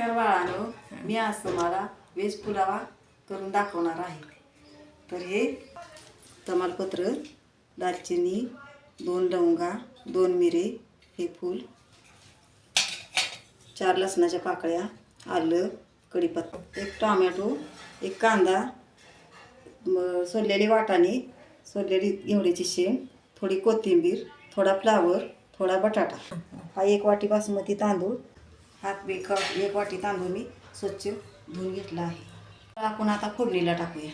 नमस्कार बाळानो मी आज तुम्हाला वेज पुलावा करून दाखवणार आहे. तर हे तमालपत्र दालचिनी दोन लवंगा दोन मिरे हे फूल चार लसणाच्या पाकळ्या आलं कढीपत्ता एक टोमॅटो एक कांदा म- सोललेली वाटाणे सोललेली घेवडीची शेंग थोडी कोथिंबीर थोडा फ्लावर थोडा बटाटा. हा एक वाटी बासमती तांदूळ हात एक कप- एक वाटी तांदूळ मी स्वच्छ धुवून घेतला आहे. तर आपण आता फोडणीला टाकूया.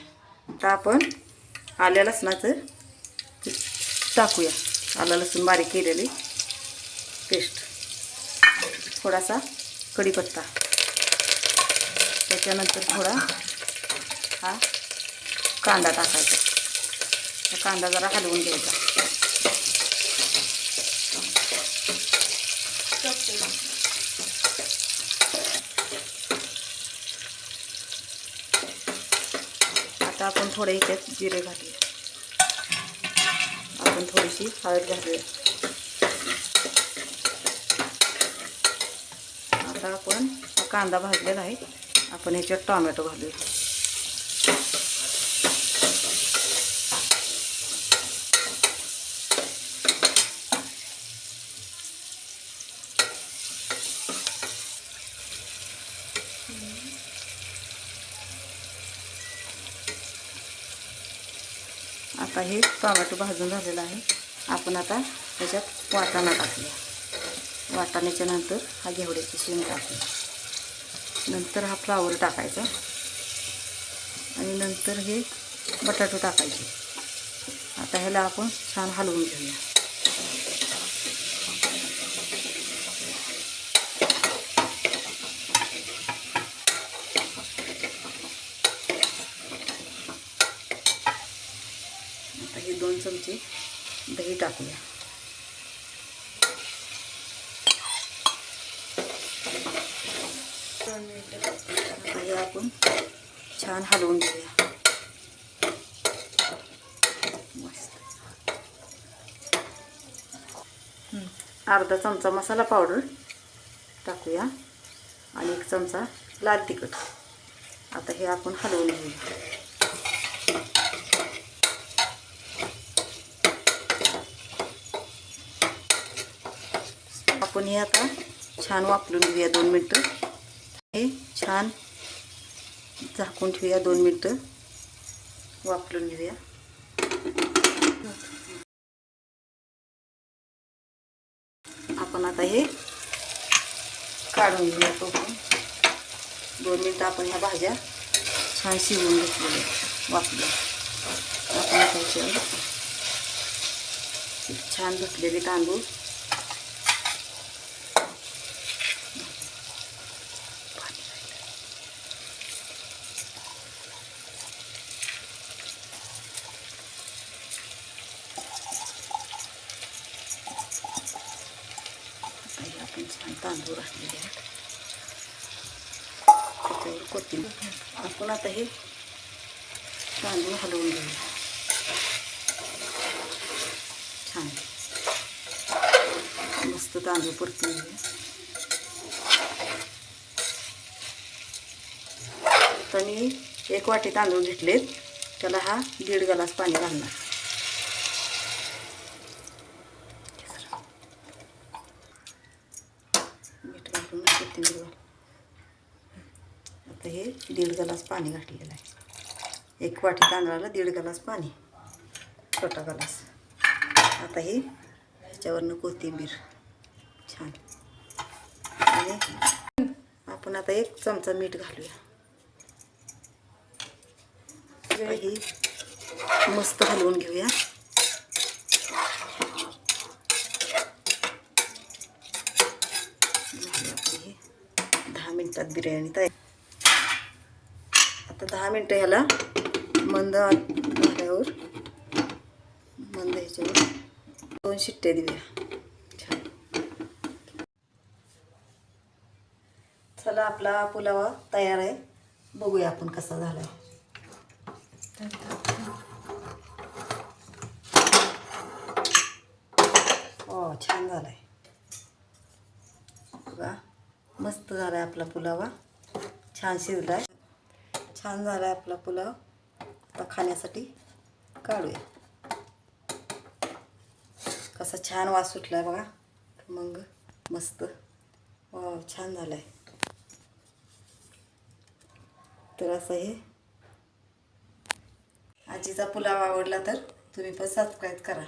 आता आपण आल्या लसणाचं टाकूया. आलं लसूण बारीक केलेली. पेस्ट. थोडासा कढीपत्ता. त्याच्यानंतर थोडा हा कांदा टाकायचा. कांदा जरा हलवून घ्यायचा. आता आपण थोडे ह्याच्यात जिरे घालूया. आपण थोडीशी हळद घालूया. आता आपण कांदा भाजलेला आहे. आपण ह्याच्यात टोमॅटो घालूया. आता हे टोमॅटो भाजून झालेलं आहे. आपण आता त्याच्यात वाटाणा टाकूया. वाटाण्याच्या नंतर हा घेवड्याची शेंग टाकू नंतर हा फ्लावर टाकायचा. आणि नंतर हे बटाटो टाकायचे. आता ह्याला आपण छान हलवून घेऊया आता हे दोन चमचे दही टाकूया. हे आपण छान हलवून घेऊया. मस्त. अर्धा चमचा मसाला पावडर टाकूया आणि एक चमचा लाल तिखट. आता हे आपण हलवून घेऊया. आपण हे आता छान वापरून घेऊया दोन मिनटं. हे छान झाकून ठेवूया दोन मिनटं. वापरून घेऊया. आपण आता हे काढून घेऊया तो पण दोन मिनटं आपण ह्या भाज्या छान शिजवून घेतलेल्या वापरून. आपण आता छान धुतलेले तांदूळ आपण छान तांदूळ घातलेले आहेत त्याच्यावर कोथिंबीर आपण आता हे तांदूळ हलवून घेऊया. छान. मस्त तांदूळ परतून घेऊया मी एक वाटी तांदूळ घेतलेत. त्याला हा दीड ग्लास पाणी घालणार मीठ घालून कोथिंबीर आता हे दीड ग्लास पाणी घातलेलं आहे. एक वाटी तांदळाला दीड ग्लास पाणी. छोटा ग्लास. आता हे ह्याच्यावरनं कोथिंबीर. छान. आणि आपण आता एक चमचा मीठ घालूया. ही मस्त हलवून घेऊया झाली आपली ही दहा बिर्याणी तयार. आता दहा मिनटं ह्याला मंद झाल्यावर मंद ह्याच्यावर दोन शिट्ट्या देऊया. छान. चला आपला पुलावा तयार आहे. बघूया आपण कसा झाला आहे हो छान झाला आहे बघा. मस्त झाला आहे आपला पुलावा. छान शिजला आहे छान झाला आहे आपला पुलाव. आता खाण्यासाठी काढूया. कसा छान वास सुटला आहे बघा. मग मस्त. वा छान झाला आहे तर असं हे. आजीचा पुलाव आवडला तर तुम्ही पण सबस्क्राईब करा.